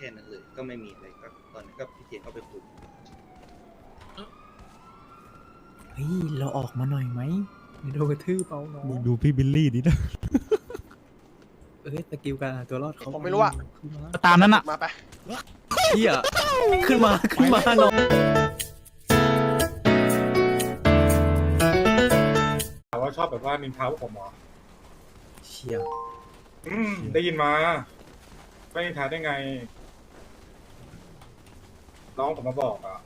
ค่นั้นเลย ก็ไม่มีอะไรก็ตอนนั้นก็พี่เทียนก็ไปคุมเฮ้ยเราออกมาหน่อยไหมเดี๋ยวโดนกระทืบเอาน้องมึงดูพี่บิลลี่ดินะเอ้ยสกิลการเอาตัวรอดเขาผมไม่รู้อะ ขึ้นมาตามนั้นอะมาไป เฮียขึ้นมาขึ้นมาน้องถามว่าชอบแบบว่านินทาพวกผมเหรอเชียอืมได้ยินมา ไม่นินทาได้ไง น้องผมมาบอกอะ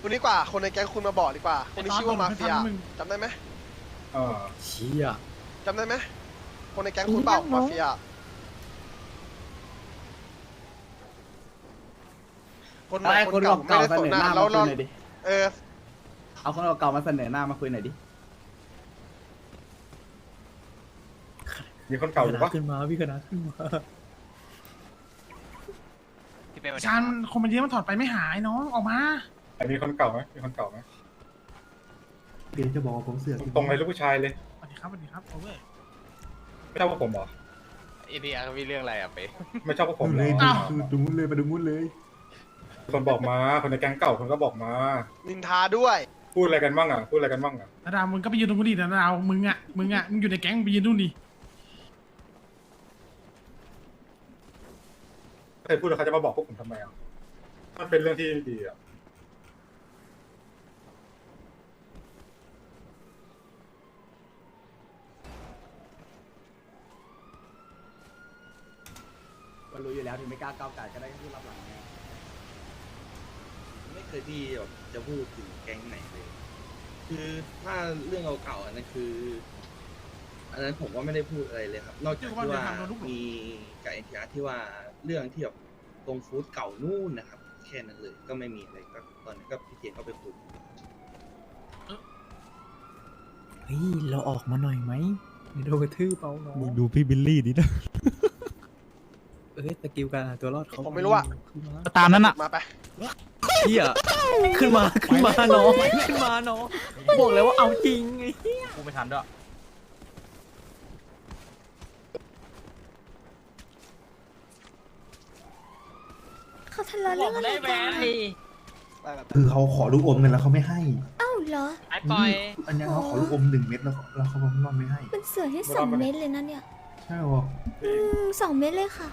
คุณดีกว่า คนในแก๊งคุณมาบอกดีกว่า คนที่ชื่อว่ามาเฟียจำได้ไหมเออเชียจำได้ไหมคนในแก๊งคุณเปล่ามาเฟียคนใหม่ไอ้คคนนเก่าเก่าไม่เสได้สนนอหหน้าน้าเรามาคุเรายหน่อยดิเออเอาคนเก่ามาเสนอหน้ามาคุยหน่อยดิมีคนเก่าอยู่ปะขึ้นมาพี่คณะขึ้นมา ชานคนมันเยอะมันถอดไปไม่หายน้องออกมา แต่มีคนเก่าไหมมีคนเก่าไหมเดี๋ยวจะบอกว่าผมเสือกตรงๆเลยลูกผู้ชายเลย สวัสดีครับสวัสดีครับโอเวอร์ไม่ชอบพวกผมเหรอเอทีอาร์มีเรื่องอะไรอะเป๊ไม่ชอบพวกผมเหรเลยอดูดูมุ้นเลยไปดูมุ้นเลยคนบอกมา คนในแก๊งเก่าคนก็บอกมา นินทาด้วย พูดอะไรกันบ้างอะ พูดอะไรกันบ้างอะนาดาวมึงก็ไปยืนตรงนู้นดินาดาวมึงอะมึงอะมึงอยู่ในแก๊งไปยืนนู่นดิ เคยพูดแล้วเขาจะมาบอกพวกผมทำไมอะมันเป็นเรื่องที่ดีอะก็รู้อยู่แล้วถึงไม่กล้าก้าวไก่ก็ได้แค่พูดรับหลังไงไม่เคยที่แบบจะพูดถึงแก๊งไหนเลย คือถ้าเรื่องเก่าๆอันนั้นคือ อันนั้นผมก็ไม่ได้พูดอะไรเลยครับ นอกจากที่ว่ามีกับเอ็นทีอาร์ที่ว่าเรื่องที่แบบตรงฟู้ดเก่านู่นนะครับ แค่นั้นเลยก็ไม่มีอะไรก็ตอนนั้นก็พี่เทียนก็ไปคุมเฮ้ยเราออกมาหน่อยไหมเดี๋ยวโดนกระทืบเอาน้องมึงดูพี่บิลลี่ดินะเอ้ยสกิลการเอาตัวรอดเขาผมไม่รู้อะ ขึ้นมาตามนั้นอะมาไปเฮียขึ้นมาขึ้นมาน้องขึ้นมาน้องบอกแล้วว่าเอาจริงไงกูไม่ทันด้วย เขาทะเลาะเรื่องอะไรกันอะคือเขาขอลูกอมกันแล้วเขาไม่ให้เอ้าเหรอ ไอ้ปล่อยอันนี้เขาขอลูกอมหนึ่งเม็ดแล้วเขาแล้วเขาบอกนอนไม่ให้ มันเสือที่สองเม็ดเลยนะเนี่ย ใช่หรออืมสองเม็ดเลยค่ะ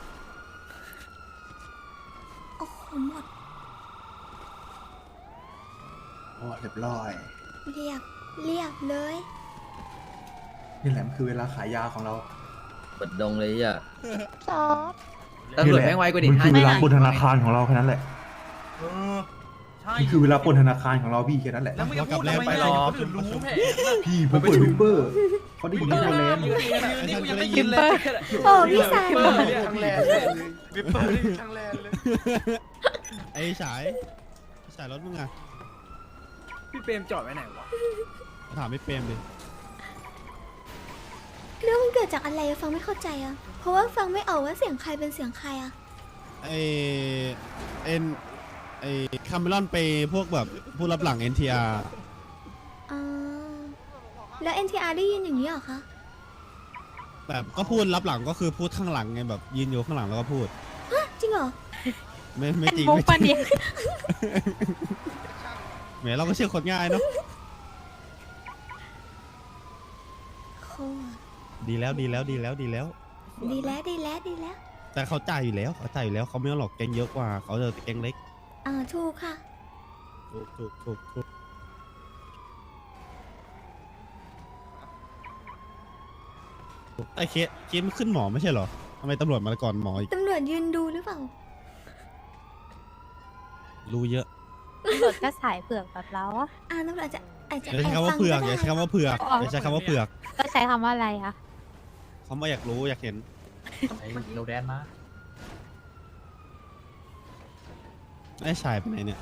โอ้โหหมดโอ้เรียบร้อย เรียบเรียบเลยนี่แหละมันคือเวลาขายยาของเรา เปิดดงเลยอะ ซอฟ ตำรวจแม่งไวกว่าดิมันคือเวลาให้ปล้นธนาคารของเราแค่นั้นแหละใช่นี่คือเวลาปล้นธนาคารของเราพี่แค่นั้นแหละ แล้วมึงจะพูดทำไมล่ะคนอื่นรู้แผลพี่ผมเปิดทูเปอร์เขาได้ยินที่โรแลนด์นี่กูยังได้ยินเลยโอ้พี่สายทั้งแลนเลยวิปเปอร์ทั้งแลนเลยไอ้ฉายฉายรถมึงอะพี่เปรมจอดไว้ไหนวะถามไม่เปรมดิ เรื่องมันเกิดจากอะไรอะฟังไม่เข้าใจอะเพราะว่าฟังไม่ออกว่าเสียงใครเป็นเสียงใครอะไอเอ็นไอคาเมลอนไปพวกแบบผู้รับหลัง NTR อ่าแล้ว NTR ได้ยินอย่างนี้เหรอคะแบบก็พูดรับหลังก็คือพูดข้างหลังไงแบบยืนอยู่ข้างหลังแล้วก็พูดจริงเหรอไม่ไม่จริงไม่จริงแหมเราก็เชื่อคนง่ายเนาะ โคตร ดีแล้วดีแล้วดีแล้วดีแล้ว ดีแล้วดีแล้วดีแล้วแต่เขาจ่ายอยู่แล้วเขาจ่ายอยู่แล้วเขาไม่ต้องหลอกแกงเยอะกว่าเขาจะแกงเล็กอ่าถูกค่ะ ถูกถูกถูกถูกไอ้เคสเคสมันขึ้นหมอไม่ใช่เหรอทำไมตำรวจมาก่อนหมออีกตำรวจยืนดูหรือเปล่า รู้เยอะตำรวจก็สายเผือกแบบเราอะอ่าตำรวจจะอาจจะอย่าใช้แบคำว่าฟังเผือกได้อย่าใช้คำว่าเผือกอย่าใช้คำว่าเผือก ก็ใช้คำว่าอะไรอะ เขาไม่อยากรู้อยากเห็น ไอ้โรแดนมา ไอ้ชายไปไหนเนี่ย